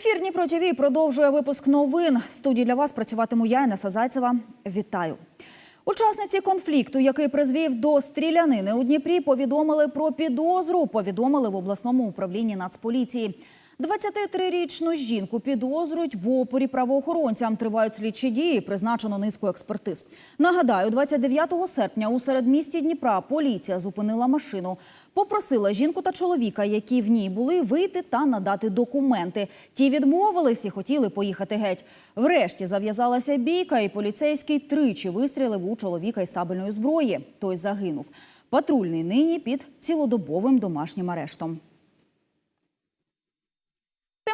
Ефір Дніпро ТВ продовжує випуск новин. В студії для вас працюватиму я, Інеса Зайцева. Вітаю. Учасниці конфлікту, який призвів до стрілянини у Дніпрі, повідомили про підозру. Повідомили в обласному управлінні Нацполіції. 23-річну жінку підозрюють в опорі правоохоронцям. Тривають слідчі дії, призначено низку експертиз. Нагадаю, 29 серпня у середмісті Дніпра поліція зупинила машину. Попросила жінку та чоловіка, які в ній були, вийти та надати документи. Ті відмовились і хотіли поїхати геть. Врешті зав'язалася бійка, і поліцейський тричі вистрілив у чоловіка із табельної зброї. Той загинув. Патрульний нині під цілодобовим домашнім арештом.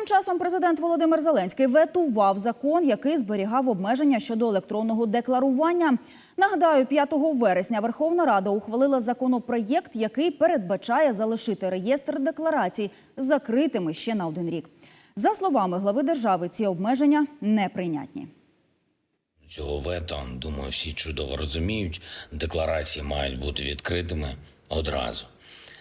Часом президент Володимир Зеленський ветував закон, який зберігав обмеження щодо електронного декларування. Нагадаю, 5 вересня Верховна Рада ухвалила законопроєкт, який передбачає залишити реєстр декларацій закритими ще на один рік. За словами глави держави, ці обмеження неприйнятні. Цього вето, думаю, всі чудово розуміють. Декларації мають бути відкритими одразу,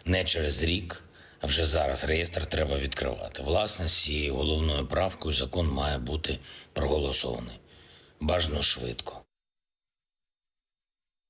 не через рік. Вже зараз реєстр треба відкривати. Власне, з цією головною правкою закон має бути проголосований. Бажано швидко.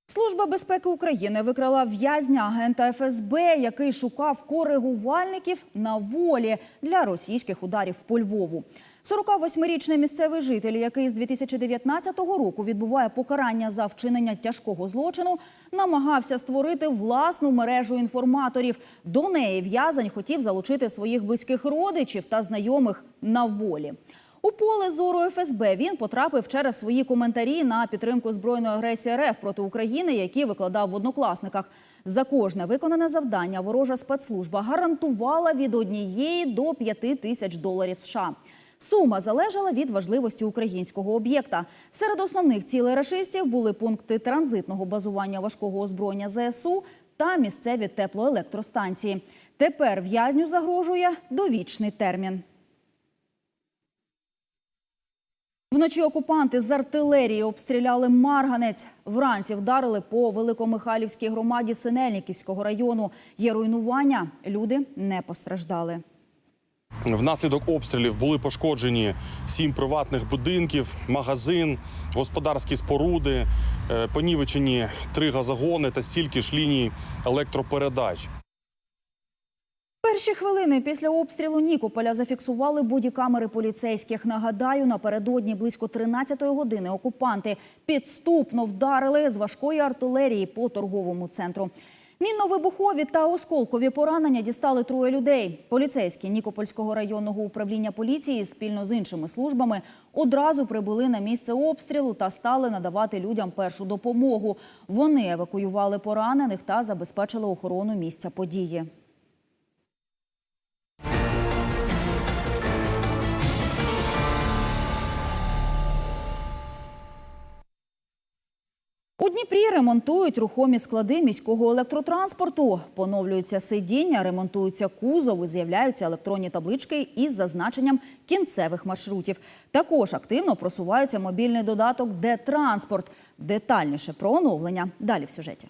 Служба безпеки України викрала в'язня агента ФСБ, який шукав коригувальників на волі для російських ударів по Львову. 48-річний місцевий житель, який з 2019 року відбуває покарання за вчинення тяжкого злочину, намагався створити власну мережу інформаторів. До неї в'язень хотів залучити своїх близьких родичів та знайомих на волі. У поле зору ФСБ він потрапив через свої коментарі на підтримку збройної агресії РФ проти України, які викладав в однокласниках. За кожне виконане завдання ворожа спецслужба гарантувала від однієї до п'яти тисяч доларів США. Сума залежала від важливості українського об'єкта. Серед основних цілей рашистів були пункти транзитного базування важкого озброєння ЗСУ та місцеві теплоелектростанції. Тепер в'язню загрожує довічний термін. Вночі окупанти з артилерії обстріляли Марганець. Вранці вдарили по Великомихайлівській громаді Синельниківського району. Є руйнування. Люди не постраждали. Внаслідок обстрілів були пошкоджені сім приватних будинків, магазин, господарські споруди, е, понівечені три газогони та стільки ж ліній електропередач. Перші хвилини після обстрілу Нікополя зафіксували бодікамери поліцейських. Нагадаю, напередодні близько 13-ї години окупанти підступно вдарили з важкої артилерії по торговому центру. Мінно-вибухові та осколкові поранення дістали троє людей. Поліцейські Нікопольського районного управління поліції спільно з іншими службами одразу прибули на місце обстрілу та стали надавати людям першу допомогу. Вони евакуювали поранених та забезпечили охорону місця події. У Дніпрі ремонтують рухомі склади міського електротранспорту. Поновлюються сидіння, ремонтуються кузов і з'являються електронні таблички із зазначенням кінцевих маршрутів. Також активно просувається мобільний додаток «Де-транспорт». Детальніше про оновлення далі в сюжеті.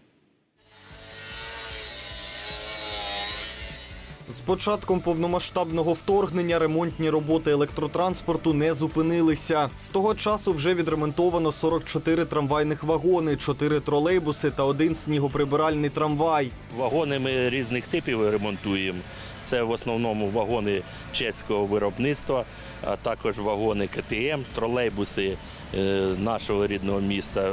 Початком повномасштабного вторгнення ремонтні роботи електротранспорту не зупинилися. З того часу вже відремонтовано 44 трамвайних вагони, 4 тролейбуси та один снігоприбиральний трамвай. Вагони ми різних типів ремонтуємо. Це в основному вагони чеського виробництва, а також вагони КТМ, тролейбуси е, нашого рідного міста,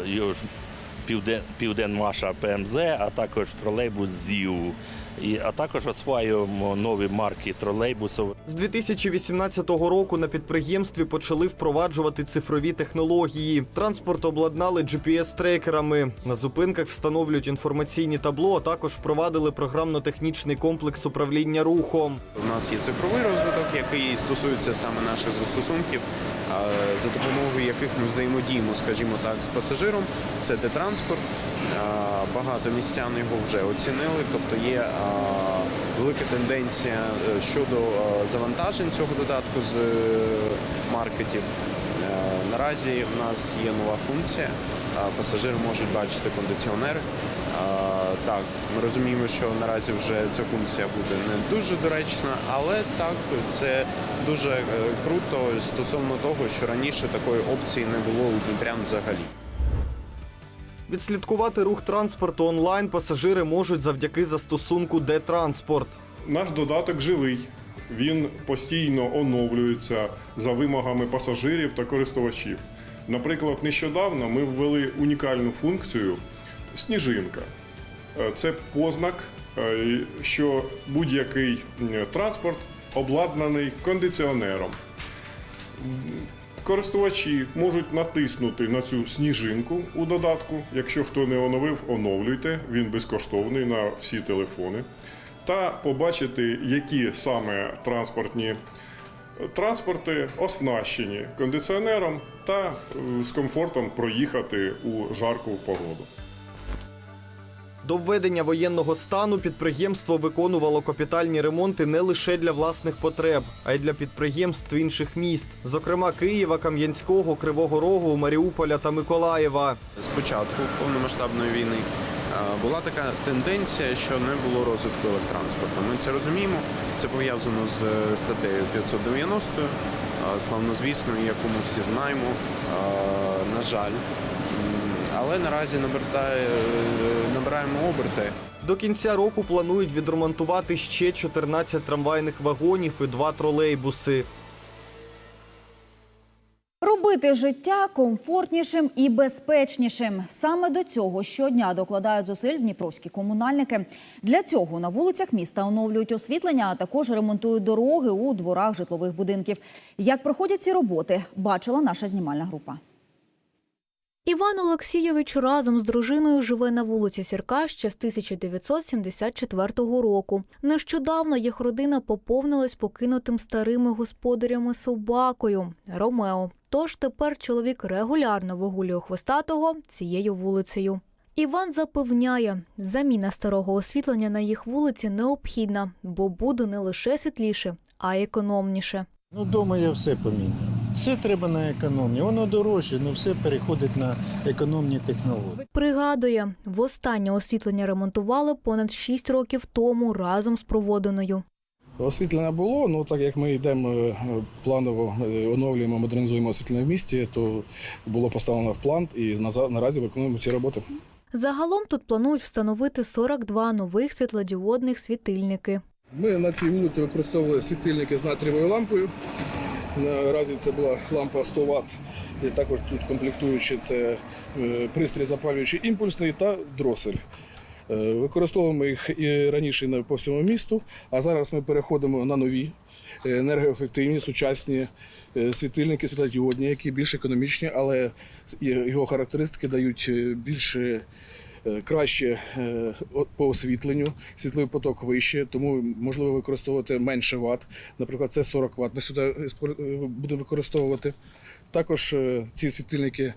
Південмаша ПМЗ, а також тролейбус ЗІУ. І, а також осваюємо нові марки тролейбусів. З 2018 року на підприємстві почали впроваджувати цифрові технології. Транспорт обладнали GPS-трекерами. На зупинках встановлюють інформаційні табло, а також впровадили програмно-технічний комплекс управління рухом. У нас є цифровий розвиток, який стосується саме наших застосунків, за допомогою яких ми взаємодіємо, скажімо так, з пасажиром. Це де транспорт. Багато містян його вже оцінили, тобто є велика тенденція е, щодо завантажень цього додатку з е, маркетів. Е, Наразі в нас є нова функція. Пасажири можуть бачити кондиціонер. Так, ми розуміємо, що наразі вже ця функція буде не дуже доречна, але так, це дуже круто стосовно того, що раніше такої опції не було у Дніпрян взагалі. Відслідкувати рух транспорту онлайн пасажири можуть завдяки застосунку Де-транспорт. Наш додаток живий. Він постійно оновлюється за вимогами пасажирів та користувачів. Наприклад, нещодавно ми ввели унікальну функцію сніжинка. Е, Це познак, е, що будь-який транспорт обладнаний кондиціонером. Користувачі можуть натиснути на цю сніжинку у додатку. Якщо хто не оновив, оновлюйте. Він безкоштовний на всі телефони. Та побачити, які саме транспортні транспорти оснащені кондиціонером та е, з комфортом проїхати у жарку погоду. До введення воєнного стану підприємство виконувало капітальні ремонти не лише для власних потреб, а й для підприємств інших міст, зокрема Києва, Кам'янського, Кривого Рогу, Маріуполя та Миколаєва. З початку повномасштабної війни е, була така тенденція, що не було розвитку електротранспорту. Ми це розуміємо. Це пов'язано з е, статтею 590, е, славнозвісною, яку ми всі знаємо. На жаль. Але наразі набертає, е, набираємо оберти. До кінця року планують відремонтувати ще 14 трамвайних вагонів і два тролейбуси. Робити життя комфортнішим і безпечнішим. Саме до цього щодня докладають зусиль дніпровські комунальники. Для цього на вулицях міста оновлюють освітлення, а також ремонтують дороги у дворах житлових будинків. Як проходять ці роботи, бачила наша знімальна група. Іван Олексійович разом з дружиною живе на вулиці Сірка ще з 1974 року. Нещодавно їх родина поповнилась покинутим старими господарями собакою Ромео. Тож тепер чоловік регулярно вигулює хвостатого цією вулицею. Іван запевняє, заміна старого освітлення на їх вулиці необхідна, бо буде не лише світліше, а й економніше. Ну, вдома я все поміняв. Все треба на економні. Воно дорожче, але все переходить на економні технології. Пригадує, востаннє освітлення ремонтували понад 6 років тому разом з проводиною. Освітлення було, ну так як ми йдемо е, планово е, оновлюємо, модернізуємо освітлення в місті, то було поставлено в план і наразі виконуємо ці роботи. Загалом тут планують встановити 42 нових світлодіодних світильники. Ми на цій вулиці використовували світильники з натрієвою лампою. Наразі це була лампа 100 Вт. І також тут комплектуючі це е, пристрій запалюючий імпульсний та дросель. Е, Використовуємо їх і раніше по всьому місту, а зараз ми переходимо на нові е, енергоефективні, сучасні е, світильники, світлодіодні, які більш економічні, але його характеристики дають е, більше краще е, по освітленню, світловий поток вище, тому можливо використовувати менше ват. Наприклад, це 40 Вт. Ми сюди е, е, будемо використовувати. Також е, ці світильники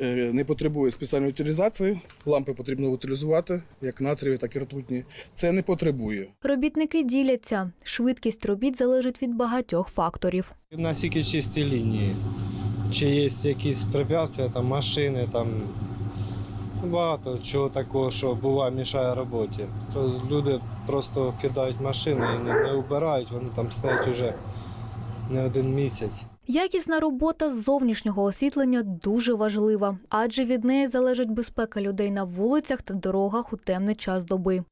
е, не потребують спеціальної утилізації. Лампи потрібно утилізувати, як натрієві, так і ртутні. Це не потребує. Робітники діляться. Швидкість робіт залежить від багатьох факторів. Наскільки чисті лінії. Чи є якісь препятствия, там машини, там багато чого такого, що буває, мішає роботі. Що люди просто кидають машини і не, не убирають, вони там стоять уже не один місяць. Якісна робота зовнішнього освітлення дуже важлива, адже від неї залежить безпека людей на вулицях та дорогах у темний час доби.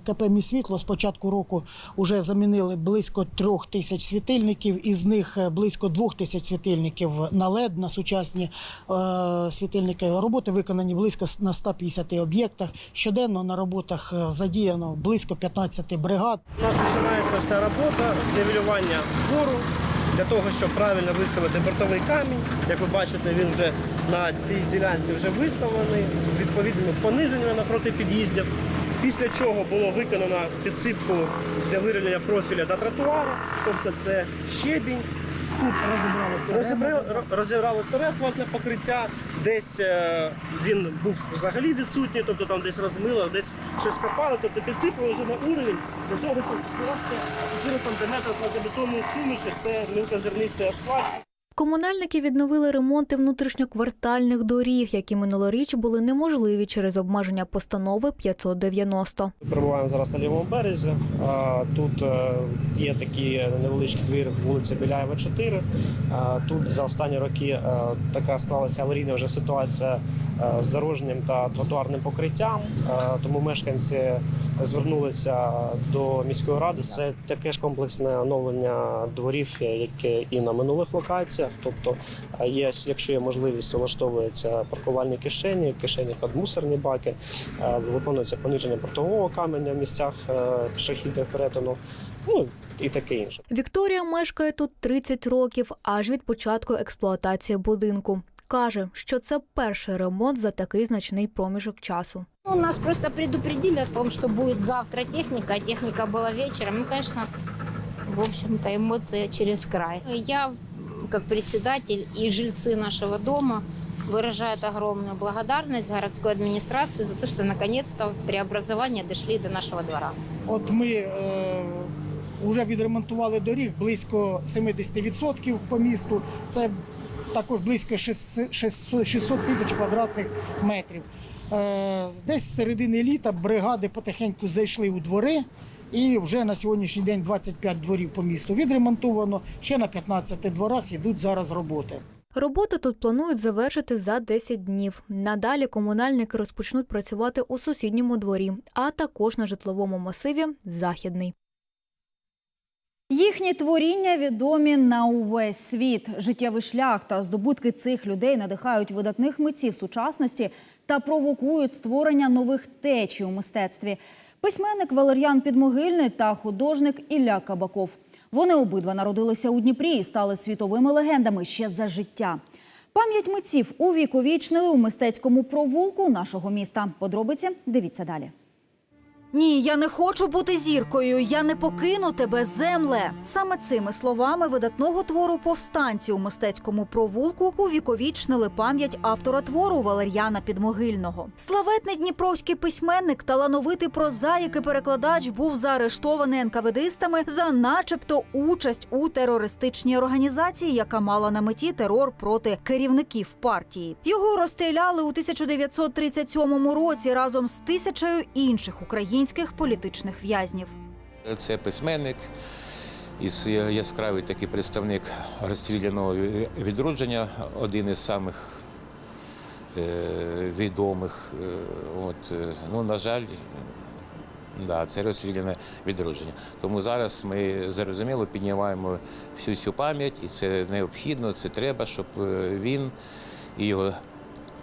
КП «Міськсвітло» з початку року вже замінили близько трьох тисяч світильників, із них е, близько двох тисяч світильників на LED, на сучасні е, світильники. Роботи виконані близько на 150 об'єктах. Щоденно на роботах е, задіяно близько 15 бригад. У нас починається вся робота з нивелювання фору для того, щоб правильно виставити бортовий камінь. Як ви бачите, він вже на цій ділянці вже виставлений з відповідними пониженнями напроти під'їздів. Після чого було виконано підсипку для вирівняння профіля та тротуару, тобто це щебінь. Тут розібрали, розібрали старе асфальтне покриття, десь е, він був взагалі відсутній, тобто там десь розмило, десь щось копали, тобто підсипали вже на уровень для того, щоб просто 4 см асфальтобетонної суміші це мілкозернистий асфальт. Комунальники відновили ремонти внутрішньоквартальних доріг, які минулоріч були неможливі через обмеження постанови 590. Перебуваємо зараз на лівому березі. Тут е, є такий невеличкий двір вулиця Біляєва, 4. Тут за останні роки е, така склалася аварійна вже ситуація е, з дорожнім та тротуарним покриттям. Тому мешканці звернулися до міської ради. Це таке ж комплексне оновлення дворів, яке і на минулих локаціях. Тобто, е, є, якщо є можливість, влаштовуються паркувальні кишені, кишені під мусорні баки, е, виконується пониження портового каменя в місцях е, пішохідних перетину. Ну і таке інше. Вікторія мешкає тут 30 років, аж від початку експлуатації будинку. Каже, що це перший ремонт за такий значний проміжок часу. Ну, Нас просто предупредили о том, что будет завтра техника, а техника была вечером. Ну, конечно, в общем-то, эмоции через край. Я, как председатель и жильцы нашего дома, выражают огромную благодарность городской администрации за то, что наконец-то преобразования дошли до нашего двора. От ми е, вже відремонтували доріг близько 70% по місту. Це також близько 600 600 тисяч квадратних метрів. Е, десь з середини літа бригади потихеньку зайшли у двори. І вже на сьогоднішній день 25 дворів по місту відремонтовано. Ще на 15 дворах йдуть зараз роботи. Роботи тут планують завершити за 10 днів. Надалі комунальники розпочнуть працювати у сусідньому дворі, а також на житловому масиві Західний. Їхні творіння відомі на увесь світ. Життєвий шлях та здобутки цих людей надихають видатних митців сучасності та провокують створення нових течій у мистецтві. Письменник Валер'ян Підмогильний та художник Ілля Кабаков. Вони обидва народилися у Дніпрі і стали світовими легендами ще за життя. Пам'ять митців увіковічнили у мистецькому провулку нашого міста. Подробиці дивіться далі. Ні, я не хочу бути зіркою. Я не покину тебе, земле. Саме цими словами видатного твору повстанці у мистецькому провулку увіковічнили пам'ять автора твору Валер'яна Підмогильного. Славетний дніпровський письменник, талановитий прозаїк і перекладач був заарештований НКВДистами за, начебто, участь у терористичній організації, яка мала на меті терор проти керівників партії. Його розстріляли у 1937 році разом з тисячею інших українських політичних в'язнів. Це письменник із яскравий такий представник розстріляного відродження, один із самих е, відомих. Е, От, е, ну, на жаль, да, це розстріляне відродження. Тому зараз ми зрозуміло піднімаємо всю цю пам'ять, і це необхідно, це треба, щоб він і його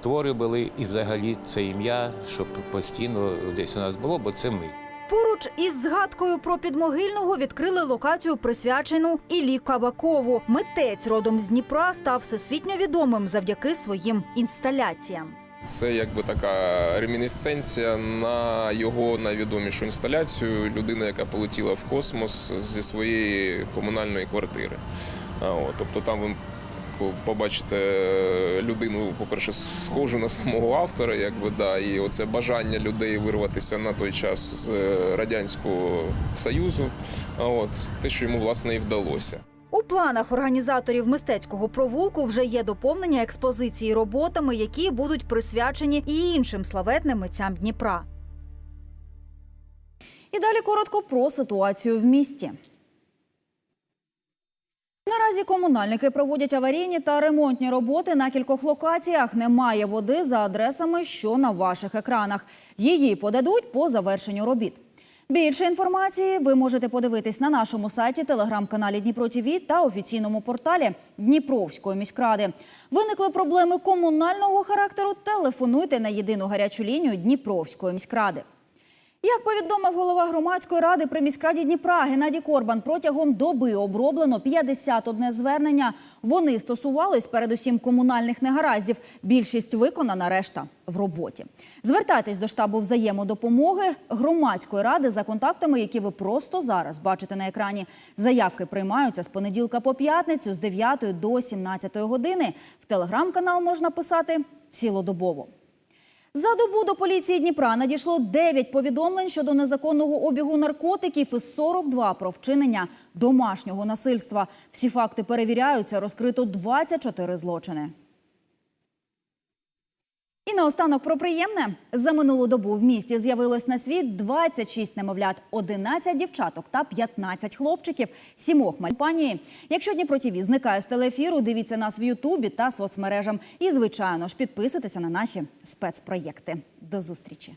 твори були, і взагалі це ім'я, щоб постійно десь у нас було, бо це ми. Поруч із згадкою про підмогильного відкрили локацію, присвячену Іллі Кабакову. Митець родом з Дніпра став всесвітньо відомим завдяки своїм інсталяціям. Це якби така ремінісценція на його найвідомішу інсталяцію. Людина, яка полетіла в космос зі своєї комунальної квартири. От, тобто там ви побачите людину, по-перше, схожу на самого автора, якби да, і оце бажання людей вирватися на той час з е, радянського союзу. А от те, що йому власне і вдалося. У планах організаторів мистецького провулку вже є доповнення експозиції роботами, які будуть присвячені і іншим славетним митцям Дніпра. І далі коротко про ситуацію в місті. Наразі комунальники проводять аварійні та ремонтні роботи на кількох локаціях. Немає води за адресами, що на ваших екранах. Її подадуть по завершенню робіт. Більше інформації ви можете подивитись на нашому сайті, телеграм-каналі Дніпро ТІВІ та офіційному порталі Дніпровської міськради. Виникли проблеми комунального характеру. Телефонуйте на єдину гарячу лінію Дніпровської міськради. Як повідомив голова громадської ради при міськраді Дніпра Геннадій Корбан, протягом доби оброблено 51 звернення. Вони стосувались передусім комунальних негараздів. Більшість виконана, решта в роботі. Звертайтесь до штабу взаємодопомоги громадської ради за контактами, які ви просто зараз бачите на екрані. Заявки приймаються з понеділка по п'ятницю з 9 до 17 години. В телеграм-канал можна писати цілодобово. За добу до поліції Дніпра надійшло 9 повідомлень щодо незаконного обігу наркотиків і 42 про вчинення домашнього насильства. Всі факти перевіряються. Розкрито 24 злочини. І наостанок про приємне. За минулу добу в місті з'явилось на світ 26 немовлят, 11 дівчаток та 15 хлопчиків, сімох мальпанії. Якщо Дніпро ТІВІ зникає з телефіру, дивіться нас в Ютубі та соцмережам. І, звичайно ж, підписуйтеся на наші спецпроєкти. До зустрічі!